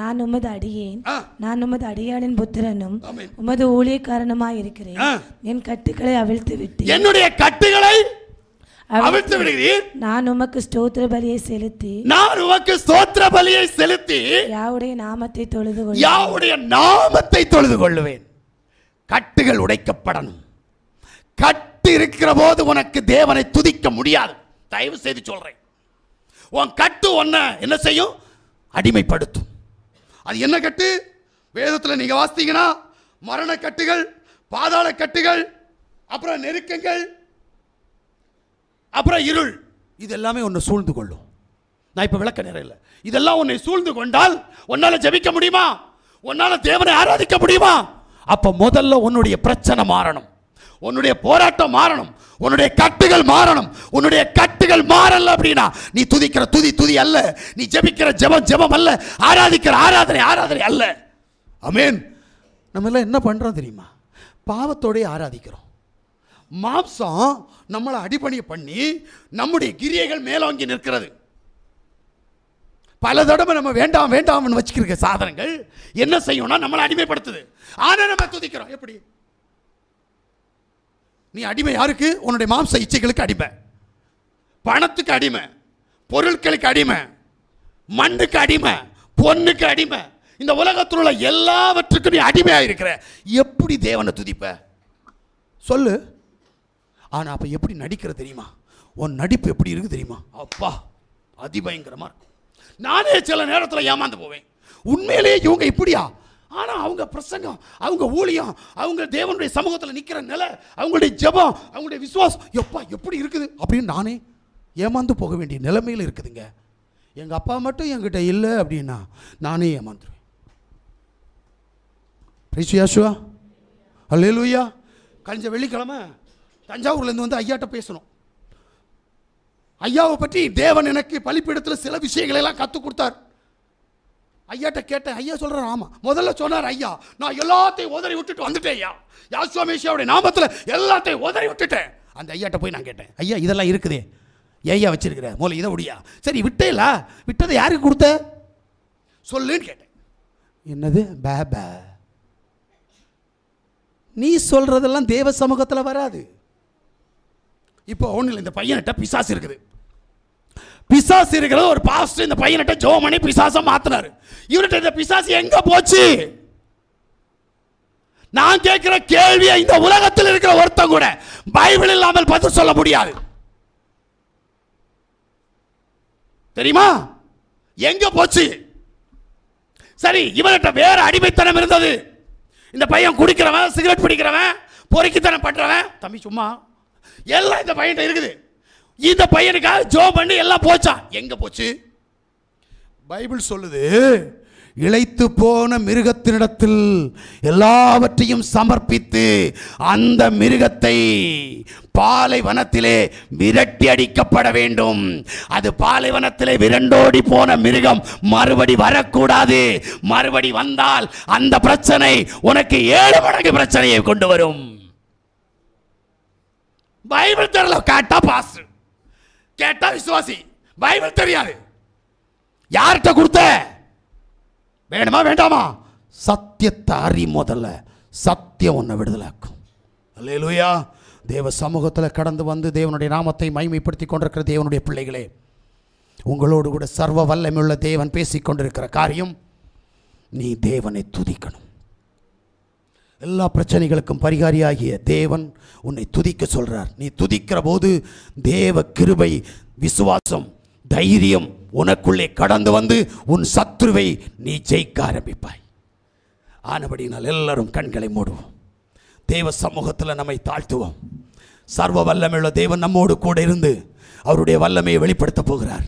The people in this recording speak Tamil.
நான் உமது அடியேன். நான் உமது அடியாளின் புத்திரனும். உமது ஊழியக்காரனுமாய் இருக்கிறேன். என் கட்டுக்களை அவிழ்த்து விட்டேன். என்னுடைய கட்டுகளை அவிழ்த்து அவிழ்த்து விடுகிறீர். நான் உமக்கு ஸ்தோத்திர பலியை செலுத்தி. நான் உமக்கு ஸ்தோத்திர பலியை செலுத்தி யாவுடைய நாமத்தை தொழுது கொள் யாவுடைய நாமத்தை தொழுது கொள்ளுவேன் கட்டுகள் உடைக்கப்படணும். கட்டு இருக்கிற போது உனக்கு தேவனை துதிக்க முடியாது. தயவு செய்து சொல்றேன். உன் கட்டு ஒன்ன என்ன செய்யும்? அடிமைப்படுத்தும். அது என்ன கட்டு? வேதத்தில் நீங்கள் வாசித்தீங்கன்னா மரண கட்டுகள் பாதாள கட்டுகள் அப்புறம் நெருக்கங்கள் அப்புறம் இருள். இது எல்லாமே உன்னை சூழ்ந்து கொள்ளும். நான் இப்போ விளக்க நேரம் இல்லை. இதெல்லாம் உன்னை சூழ்ந்து கொண்டால் உன்னால் ஜெபிக்க முடியுமா? உன்னால் தேவனை ஆராதிக்க முடியுமா? அப்போ முதல்ல உன்னுடைய பிரச்சனை மாறணும். உன்னுடைய போராட்டம் மாறணும். உன்னுடைய கட்டுகள் மாறணும். உன்னுடைய கட்டுகள் மாறல அப்படின்னா நீ துதிக்கிற துதி துதி அல்ல. நீ ஜெபிக்கிற ஜெபம் ஜெபம் அல்ல. ஆராதிக்கிற ஆராதனை ஆராதனை அல்ல. அமேன் நம்ம எல்லாம் என்ன பண்றோம் தெரியுமா? பாவத்தோடய ஆராதிக்கிறோம். மாம்சம் நம்மளை அடிபணிய பண்ணி நம்முடைய கிரியைகள் மேலோங்கி நிற்கிறது. பல தடவை நம்ம வேண்டாம் வேண்டாம்னு வச்சுக்கிற சாதனங்கள் என்ன செய்யும்னா நம்மளை அடிமைப்படுத்துது. ஆனா நம்ம துதிக்கிறோம். எப்படி? நீ அடிமை யாருக்கு? உன்னுடைய மாம்ச இச்சைகளுக்கு அடிமை. பணத்துக்கு அடிமை பொருட்களுக்கு அடிமை மண்ணுக்கு அடிமை பொண்ணுக்கு அடிமை. இந்த உலகத்தில் உள்ள எல்லாவற்றுக்கும் நீ அடிமையாக இருக்கிற எப்படி தேவனை துதிப்ப? சொல்லு. ஆனால் அப்போ எப்படி நடிக்கிற தெரியுமா? உன் நடிப்பு எப்படி இருக்கு தெரியுமா? அப்பா அதிபயங்கரமாக இருக்கும். நானே சில நேரத்தில் ஏமாந்து போவேன். உண்மையிலேயே இவங்க இப்படியா? ஆனால் அவங்க பிரசங்கம் அவங்க ஊழியம் அவங்க தேவனுடைய சமூகத்தில் நிற்கிற நிலை அவங்களுடைய ஜெபம் அவங்களுடைய விசுவாசம் எப்பா எப்படி இருக்குது? அப்படின்னு நானே ஏமாந்து போக வேண்டிய நிலைமையில் இருக்குதுங்க. எங்கள் அப்பா மட்டும் என்கிட்ட இல்லை அப்படின்னா நானே ஏமாந்துருவேன். பிரிச்சியாசுவா அல்லேலூயா கழிஞ்ச வெள்ளிக்கிழமை தஞ்சாவூர்லேருந்து வந்து ஐயாட்ட பேசணும். ஐயாவை பற்றி தேவன் எனக்கு பழிப்பிடத்தில் சில விஷயங்களை எல்லாம் கற்றுக் கொடுத்தார். ஐயாட்ட கேட்டேன் ஐயா சொல்கிறார் ஆமாம் முதல்ல சொன்னார் ஐயா நான் எல்லாத்தையும் உதறி விட்டுட்டு வந்துட்டேன் ஐயா. யாசுவாமேஷியாவுடைய நாமத்தில் எல்லாத்தையும் உதறி விட்டுட்டேன். அந்த ஐயாட்ட போய் நான் கேட்டேன் ஐயா இதெல்லாம் இருக்குதே. ஏய்யா வச்சிருக்கிற முதல்ல இதை முடியா சரி விட்டேலா? விட்டதை யாருக்கு கொடுத்த? சொல்லுன்னு கேட்டேன். என்னது? பே பே. நீ சொல்கிறதெல்லாம் தேவ சமூகத்தில் வராது. இப்போ ஒன்றும் இல்லை இந்த பையன்கிட்ட பிசாசு இருக்குது. பிசாசு இருக்கிறது ஒரு பாஸ்டர் இந்த பையன்கிட்ட ஜோ பண்ணி பிசாசை மாத்தினாரு. இவர்கிட்ட இந்த பிசாசு எங்க போச்சு? நான் கேட்கிற கேள்வியை இந்த உலகத்தில் இருக்கிற ஒருத்தன் கூட பைபிள் இல்லாமல் பதில் சொல்ல முடியாது. தெரியுமா? எங்க போச்சு. சரி இவர்கிட்ட வேற அடிமைத்தனம் இருந்தது. இந்த பையன் குடிக்கிறவன் சிகரெட் பிடிக்கிறவன் பொறுக்கித்தனம் பண்றவன். தம்பி சும்மா. எல்லாம் இந்த பையன்கிட்ட இருக்குது. இந்த பையனுக்காக ஜோ பண்ணி எல்லாம் போச்சா எங்க போச்சு? பைபிள் சொல்லுது இழைத்து போன மிருகத்தினிடத்தில் எல்லாவற்றையும் சமர்ப்பித்து அந்த மிருகத்தை பாலைவனத்திலே விரட்டி அடிக்கப்பட வேண்டும். அது பாலைவனத்திலே விரண்டோடி போன மிருகம் மறுபடி வரக்கூடாது. மறுபடி வந்தால் அந்த பிரச்சனை உனக்கு ஏழு மடங்கு பிரச்சனையை கொண்டு வரும். பைபிள் தெரியல கேட்டா பாஸ் கேட்டா விசுவாசி. பைபிள் தெரியாது. யார்கிட்ட கொடுத்த? வேணுமா வேண்டாமா? சத்தியத்தை அறி முதல்ல. சத்தியம் ஒன்றை விடுதலாக்கும். அல்லேலூயா. தேவ சமூகத்தில் கடந்து வந்து தேவனுடைய நாமத்தை மைமைப்படுத்தி கொண்டிருக்கிற தேவனுடைய பிள்ளைகளே உங்களோடு கூட சர்வ வல்லமையுள்ள தேவன் பேசிக்கொண்டிருக்கிற காரியம் நீ தேவனை துதிக்கணும். எல்லா பிரச்சனைகளுக்கும் பரிகாரியாகிய தேவன் உன்னை துதிக்க சொல்கிறார் நீ துதிக்கிற போது தேவ கிருபை விசுவாசம் தைரியம் உனக்குள்ளே கடந்து வந்து உன் சத்ருவை நீ ஜெயிக்க ஆரம்பிப்பாய். ஆனபடினால் எல்லாரும் கண்களை மூடுவோம். தேவ சமூகத்தில் நம்மை தாழ்த்துவோம். சர்வ வல்லமையுள்ள தேவன் நம்மோடு கூட இருந்து அவருடைய வல்லமையை வெளிப்படுத்த போகிறார்.